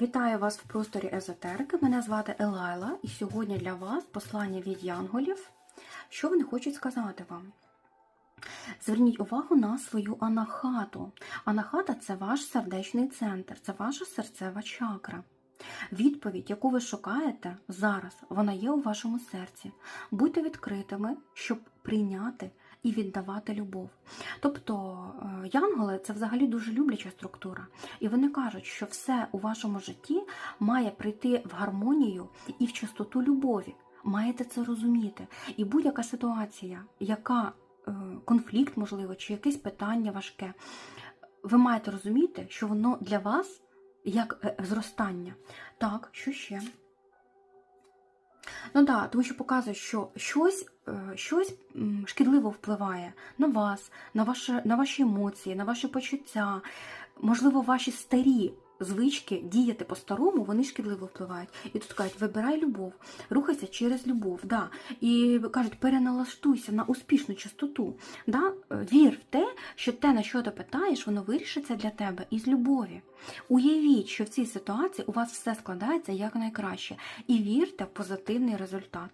Вітаю вас в просторі езотерики. Мене звати Елайла, і сьогодні для вас послання від янголів. Що вони хочуть сказати вам? Зверніть увагу на свою анахату. Анахата це ваш сердечний центр, це ваша серцева чакра. Відповідь, яку ви шукаєте зараз, вона є у вашому серці. Будьте відкритими, щоб прийняти і віддавати любов. Тобто е, янголи це взагалі дуже любляча структура. І вони кажуть, що все у вашому житті має прийти в гармонію і в чистоту любові. Маєте це розуміти. І будь-яка ситуація, яка е, конфлікт, можливо, чи якесь питання важке, ви маєте розуміти, що воно для вас як е, зростання. Так, що ще? Ну так, тому що показує, що щось, е, щось шкідливо впливає на вас, на, ваше, на ваші емоції, на ваші почуття. Можливо, ваші старі звички діяти по-старому, вони шкідливо впливають. І тут кажуть, вибирай любов, рухайся через любов. Да. І кажуть, переналаштуйся на успішну частоту. Да? Вір в те, що те, на що ти питаєш, воно вирішиться для тебе із любові. Уявіть, що в цій ситуації у вас все складається якнайкраще, і вірте в позитивний результат.